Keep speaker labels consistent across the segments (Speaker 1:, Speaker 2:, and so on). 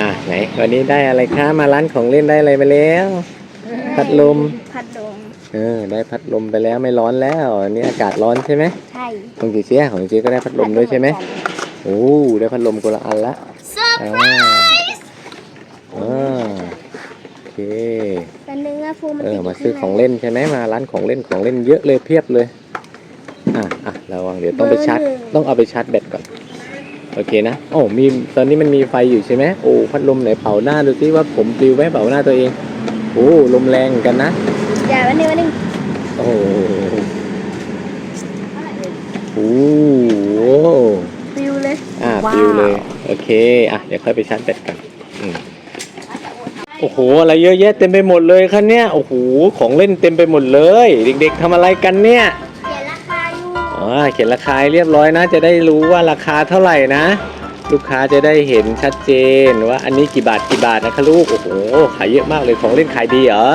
Speaker 1: อะไหนวันนี้ได้อะไรคะมาร้านของเล่นได้อะไรไปแล้ว พัดลม
Speaker 2: พัดลม
Speaker 1: เออได้พัดลมไปแล้วไม่ร้อนแล้วอันนี้อากาศร้อนใช่ไหม
Speaker 2: ใช่
Speaker 1: ของจีเจี๊ยของจีเจี๊ยก็ได้พัดลมด้วยใช่ไหมโอ้ได้พัดลมคนละอันละ
Speaker 2: เซอร์
Speaker 1: อ่าอ่าโอเค
Speaker 2: เป็นเนื้อฟูมัน
Speaker 1: เอ
Speaker 2: ติ
Speaker 1: อ
Speaker 2: ด
Speaker 1: มาซื้อของเล่นใช่ไหมมาร้านของเล่นของเล่นเยอะเลยเพียบเลยอะอะระวังเดี๋ยวต้องไปชาร์จต้องเอาไปชาร์จแบตก่อนโอเคนะโอ้มีตอนนี้มันมีไฟอยู่ใช่ไหมโอ้พัดลมไหนเป่าหน้าดูซิว่าผมปลิวไหมเป่าหน้าตัวเองโอ้ลมแรงเหมือนกันนะ
Speaker 2: เดี๋ยววันหนึงวันหนึง
Speaker 1: โอ้โหโอ้โห
Speaker 2: ฟิวเลย
Speaker 1: อ่า
Speaker 2: ว้าว
Speaker 1: ปลิวเลยโอเคอะเดี๋ยวค่อยไปชาร์จแบตกันอืมโอ้โห อะไรเยอะแยะเต็มไปหมดเลยคะเนี่ย โอ้โห ของเล่นเต็มไปหมดเลย เด็กๆทำอะไรกันเนี่ย
Speaker 2: เขียนราคา
Speaker 1: เรียบร้อยนะ จะได้รู้ว่าราคาเท่าไหร่นะ ลูกค้าจะได้เห็นชัดเจนว่าอันนี้กี่บาทกี่บาทนะคะลูกโอ้โหขายเยอะมากเลยของเล่นขายดีเหรอ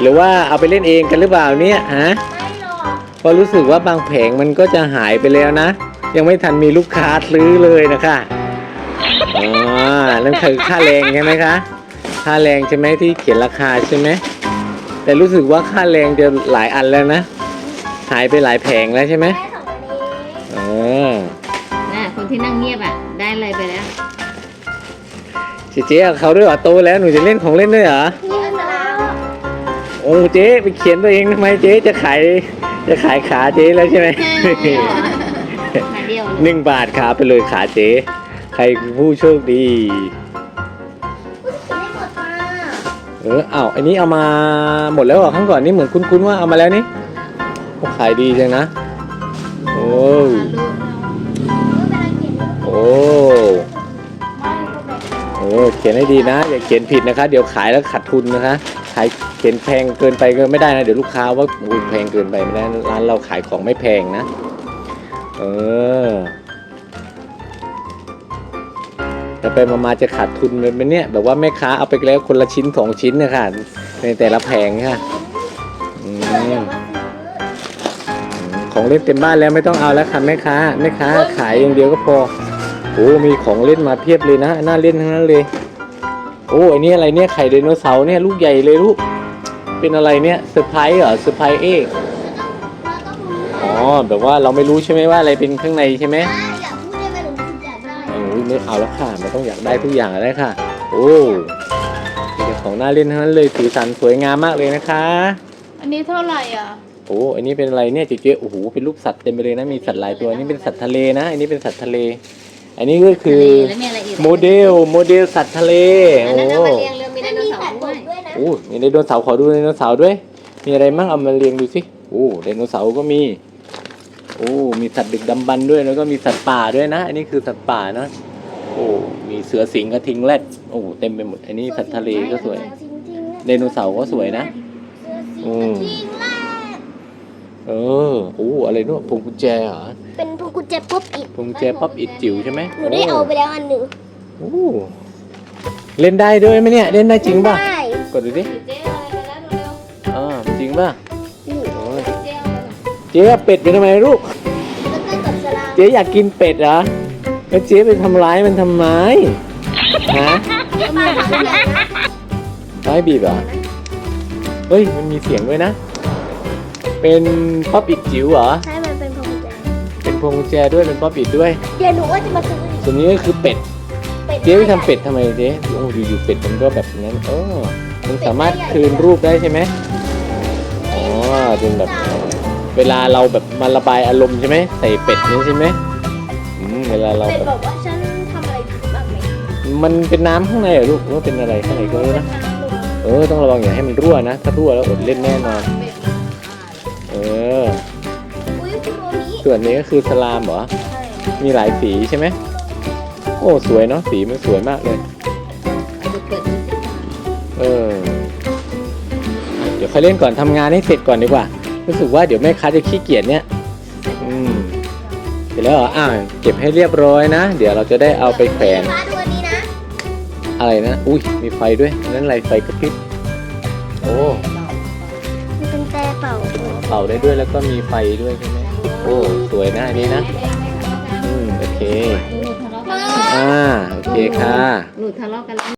Speaker 1: หรือว่าเอาไปเล่นเองกันหรือเปล่าเนี่ยฮะ
Speaker 2: ไม่หรอก
Speaker 1: เพราะรู้สึกว่าบางแผงมันก็จะหายไปแล้วนะ ยังไม่ทันมีลูกค้าซื้อเลยนะคะอ๋อนั่นคือค่าแรงใช่ไหมคะค่าแรงใช่ไหมที่เขียนราคาใช่ไหมแต่รู้สึกว่าค่าแรงจะหลายอันแล้วนะ หายไปหลายแผงแล้วใช่ไหม
Speaker 2: ได้สองอันนี้
Speaker 1: เออ
Speaker 3: น่ะคนที่นั่งเงียบอะ ได้อะไรไปแล้ว
Speaker 1: เจ๊เจ๊กับเขาด้วยเหรอโตแล้วหนูจะเล่นของเล่นด้วยเหรอ
Speaker 2: นี่ก็สลาม
Speaker 1: โอ้เจ๊ไปเขียนตัวเองทำไมเจ๊จะขายจะขายขาเจ๊แล้วใช่ไหม
Speaker 3: ขาเดียว
Speaker 1: หนึ่งบาทขาไปเลยขาเจ๊ใครคือผู้โชคดี
Speaker 2: อุ๊ยเขียนได้หมดมา
Speaker 1: เอออ้าวอันนี้เอามาหมดแล้วเหรอครั้งก่อนนี่เหมือนคุ้นๆว่าเอามาแล้วนี่โอ้ ขายดีจังนะ โอ้โอ้โอ้เขียนให้ดีนะ อย่าเขียนผิดนะคะ เดี๋ยวขายแล้วขาดทุนนะคะ ขายเขียนแพงเกินไปก็ไม่ได้นะ เดี๋ยวลูกค้าว่าแพงเกินไปไม่ได้ร้านเราขายของไม่แพงนะ เออแต่ไปมาจะขาดทุนเลยไหมเนี่ยแบบว่าแม่ค้าเอาไปแล้วคนละชิ้นสองชิ้นนะคะในแต่ละแผงค่ะอืม ของเล่นเต็มบ้านแล้วไม่ต้องเอาแล้วค่ะแม่ค้าแม่ค้าขายอย่างเดียวก็พอโอ้มีของเล่นมาเพียบเลยนะน่าเล่นทั้งนั้นเลย โอ้อันนี้อะไรเนี่ยไข่ไดโนเสาร์เนี่ยลูกใหญ่เลยลูกเป็นอะไรเนี่ยเซอร์ไพรส์เหรอเซอร์ไพรส์เอกอ๋อแบบว่าเราไม่รู้ใช่ไหมว่าอะไรเป็นข้างในใช่ไหม
Speaker 2: อย่าพูดได้ไหมหนูอยากได้
Speaker 1: เออไม่เอาแล้วค่ะไม่ต้องอยากได้ทุกอย่างแล้วค่ะ โอ้มีแต่ของน่าเล่นทั้งนั้นเลยสีสันสวยงามมากเลยนะคะ
Speaker 3: อันนี้เท่าไหร่อะ
Speaker 1: โอ้อันนี้เป็นอะไรเนี่ยเจ๊ๆโอ้โหเป็นรูปสัตว์เต็มไปเลยนะมีสัตว์หลายตัวอันนี้เป็นสัตว์ทะเลนะ อันนี้เป็นสัตว์ทะเล อันนี้ก็คือ
Speaker 3: แล้วมีอะไรอีก
Speaker 1: โมเดลโมเดลสัตว์ทะเล
Speaker 3: อัน
Speaker 1: โอ้
Speaker 3: นั้นเอามาเรียงเรือมีไดโนเสาร์ด้วย
Speaker 2: ด้วยนะ
Speaker 1: โอ้มีไดโนเสาร์ขอดูไดโนเสาร์ด้วย มีอะไรมั่งเอามาเรียงดูสิโอ้ไดโนเสาร์ก็มี โอ้มีสัตว์ดึกดำบรรพ์ด้วยแล้วก็มีสัตว์ป่าด้วยนะ อันนี้คือสัตว์ป่านะ โอ้มีเสือสิงห์กระทิงแรดโอ้เต็มไปหมดอันนี้สัตว์ทะเลก็สวย ไดโนเสาร์ก็สวยนะ อืม
Speaker 2: จริงแหละ
Speaker 1: เออโอ้อะไรนู่นพวงกุญแจเหรอ
Speaker 2: เป็นพวงกุญแจป๊อปอิด
Speaker 1: พวงกุญแจป๊อปอิดจิ๋วใช่ไหม
Speaker 2: หนูได้เอาไปแล้วอันหนึ่ง
Speaker 1: โอ้เล่นได้ด้วยไหมเนี่ยเล่นได้จริงป่ะ
Speaker 2: ได้
Speaker 1: กดดูดิ
Speaker 3: เจ๊เอาอะไรไปแล้วเร็ว
Speaker 1: อ่าจริงป่ะ
Speaker 2: นี่
Speaker 1: โอ้ย
Speaker 3: ๆเจ๊เอาไป
Speaker 1: เจ๊เอาเป็ดไปทำไมลูก
Speaker 2: แล้วก็กับสลาม
Speaker 1: เจ๊อยากกินเป็ดเหรอแล้วเจ๊ไปทำร้ายมันทำไมฮะ
Speaker 2: เอามาทำอย่างนะ
Speaker 1: ร้ายบีบเหรอเฮ้ยมันมีเสียงด้วยนะ เป็นป๊อปอิดจิ๋วเหรอ
Speaker 2: ใช่มันเป็นพวงกุญแจ
Speaker 1: เป็นพวงกุญแจด้วย เป็นป๊อปอิดด้วย
Speaker 2: เดี๋ยวหนูว่าจะมาซื้อ
Speaker 1: ส่วนนี้ก็คือเป็ด
Speaker 2: เป็ด
Speaker 1: เจ๊ไปทำเป็ดทำไมเจ๊โอ้อยู่ๆเป็ดมันก็แบบนั้นเออมันสามารถคืนรูปได้ใช่ไหมอ๋อเป็นแบบ เวลาเราแบบมาระบายอารมณ์ใช่ไหมใส่เป็ดนี่ใช่ไหมอืมเวลาเรา
Speaker 2: เป็ด
Speaker 1: แบบ
Speaker 2: บอกว่าฉันทำอะไรผิดบ้างไหม
Speaker 1: มันเป็นน้ำข้างในเหรอลูกหรือว่าเป็นอะไรข้างในก็ไม่รู้นะ เออต้องระวังอย่าให้มันรั่วนะ ถ้ารั่วแล้วอดเล่นแน่นอนเอ อ
Speaker 2: อุ้ยคุณโรนี้
Speaker 1: ส่วนนี้ก็คือสลามเหรอ
Speaker 2: ใช่
Speaker 1: มีหลายสีใช่ไหม โอ้สวยเนาะสีมันสวยมากเลย
Speaker 3: เอาไปเปิดดูสิ
Speaker 1: เออ เดี๋ยวค่อยเล่นก่อนทำงานให้เสร็จก่อนดีกว่า รู้สึกว่าเดี๋ยวแม่ค้าจะขี้เกียจเนี่ย อืมเสร็จแล้วเหรออ่าเก็บให้เรียบร้อยนะ เดี๋ยวเราจะได้เอาไปแขวน
Speaker 2: ฟ้าดูอันนี้นะ
Speaker 1: อะไรนะ อุ้ยมีไฟด้วยนั่นอะไรไฟกระพริบ โอ้ เป่าได้ด้วยแล้วก็มีไฟด้วยใช่ไหมโอ้สวยนะอันนี้นะอืมโอเค
Speaker 3: ดูทะเลาะกัน
Speaker 1: ออ่า โอเคค่ะ
Speaker 3: หนูทะเลาะกันแล้ว